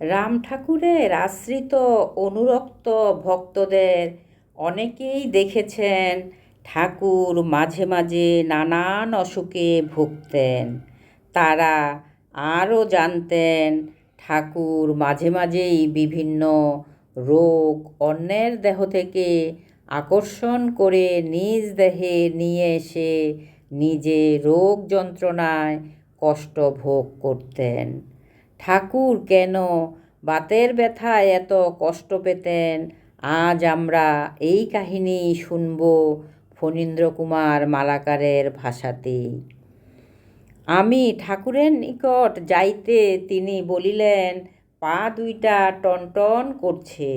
রাম ঠাকুরের আশ্রিত অনুরক্ত ভক্তদের অনেকেই দেখেছেন ঠাকুর মাঝে মাঝে নানান অসুখে ভুগতেন। তারা আরও জানতেন ঠাকুর মাঝে মাঝেই বিভিন্ন রোগ অন্যের দেহ থেকে আকর্ষণ করে নিজ দেহে নিয়ে এসে নিজে রোগ যন্ত্রণায় কষ্ট ভোগ করতেন। ঠাকুর কেন? বাতের ব্যথায় এত কষ্ট পেতেন। আজ আমরা এই কাহিনী শুনব ফণীন্দ্র কুমার মালাকারের ভাষাতেই। আমি ঠাকুরের নিকট যাইতে তিনি বলিলেন, পা দুইটা টনটন করছে।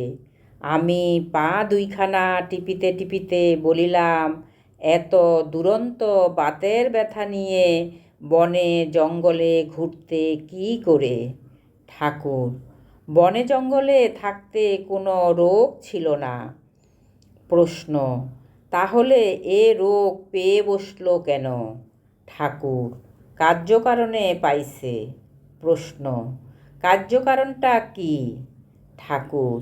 আমি পা দুইখানা টিপিতে টিপিতে বলিলাম, এত দুরন্ত বাতের ব্যথা নিয়ে বনে, জঙ্গলে ঘুরতে কি করে? ঠাকুর, বনে জঙ্গলে থাকতে কোনো রোগ ছিল না? প্রশ্ন, তাহলে এ রোগ পেয়ে বসল কেন? ঠাকুর, কার্যকারণে পাইছে। প্রশ্ন, কার্যকারণটা কি? ঠাকুর,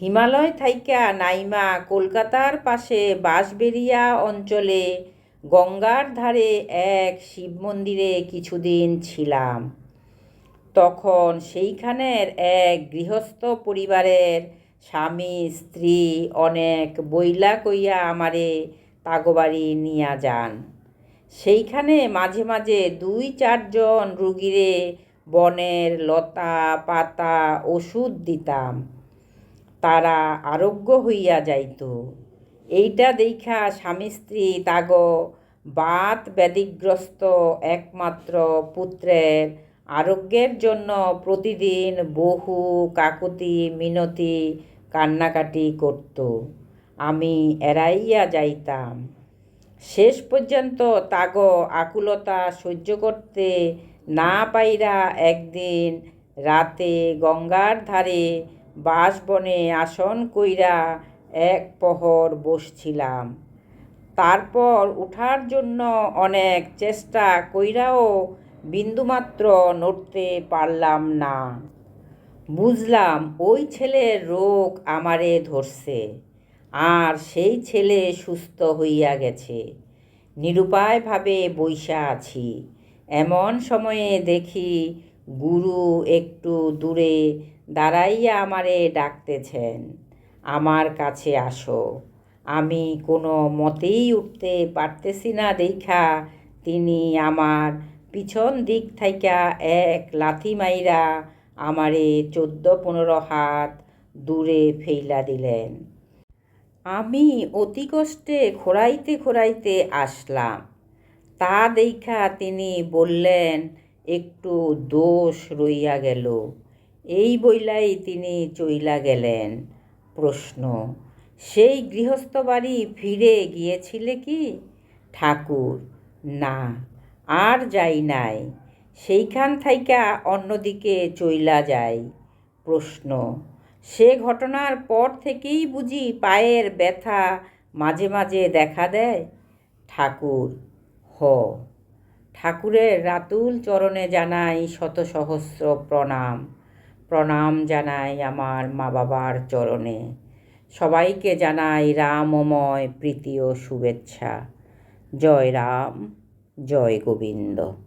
হিমালয় থাইকা নাইমা কলকাতার পাশে বাঁশবেরিয়া অঞ্চলে গঙ্গার ধারে এক শিব মন্দিরে কিছুদিন ছিলাম। তখন সেইখানের এক গৃহস্থ পরিবারের স্বামী, স্ত্রী অনেক বইলা কইয়া আমারে তাগোবাড়ি নিয়া যান। সেইখানে মাঝে মাঝে দুই চারজন রুগীরে বনের লতা, পাতা, ওষুধ দিতাম। তারা আরোগ্য হইয়া যাইত। এইটা দেখা স্বামী স্ত্রী তাগ বাত ব্যাধিগ্রস্ত একমাত্র পুত্রের আরোগ্যের জন্য প্রতিদিন বহু কাকুতি, মিনতি, কান্নাকাটি করত। আমি এড়াইয়া যাইতাম। শেষ পর্যন্ত তাগ আকুলতা সহ্য করতে না পাইরা একদিন রাতে গঙ্গার ধারে বাঁশবনে আসন কইরা এক পহর বসছিলাম। তারপর উঠার জন্য অনেক চেষ্টা কইরাও বিন্দুমাত্র নড়তে পারলাম না। বুঝলাম ওই ছেলের রোগ আমারে ধরছে, আর সেই ছেলে সুস্থ হইয়া গেছে। নিরুপায়ভাবে বইসা আছি। এমন সময়ে দেখি গুরু একটু দূরে দাঁড়াইয়া আমারে ডাকতেছেন। আমার কাছে আসো। আমি কোনো মতেই উঠতে পারতেছি না দেখা। তিনি আমার পিছন দিক থাইকা এক লাথি মাইরা আমারে চোদ্দ পনেরো হাত দূরে ফেইলা দিলেন। আমি অতি কষ্টে খোরাইতে খোরাইতে আসলাম। তা দেখা তিনি বললেন, একটু দোষ রইয়া গেল। এই বইলাই তিনি চইলা গেলেন। প্রশ্ন, সেই গৃহস্থ বাড়ি ফিরে গিয়েছিলে কি? ঠাকুর, না, আর যাই নাই, সেইখান থাইকা অন্যদিকে চইলা যাই। প্রশ্ন, সে ঘটনার পর থেকেই বুঝি পায়ের ব্যথা মাঝে মাঝে দেখা দেয়? ঠাকুর, হ। ঠাকুরের রাতুল চরণে জানাই শত সহস্র প্রণাম। প্রণাম জানাই আমার মা বাবার চরণে। সবাইকে জানাই রামময় প্রীতি ও শুভেচ্ছা। জয় রাম, জয় গোবিন্দ।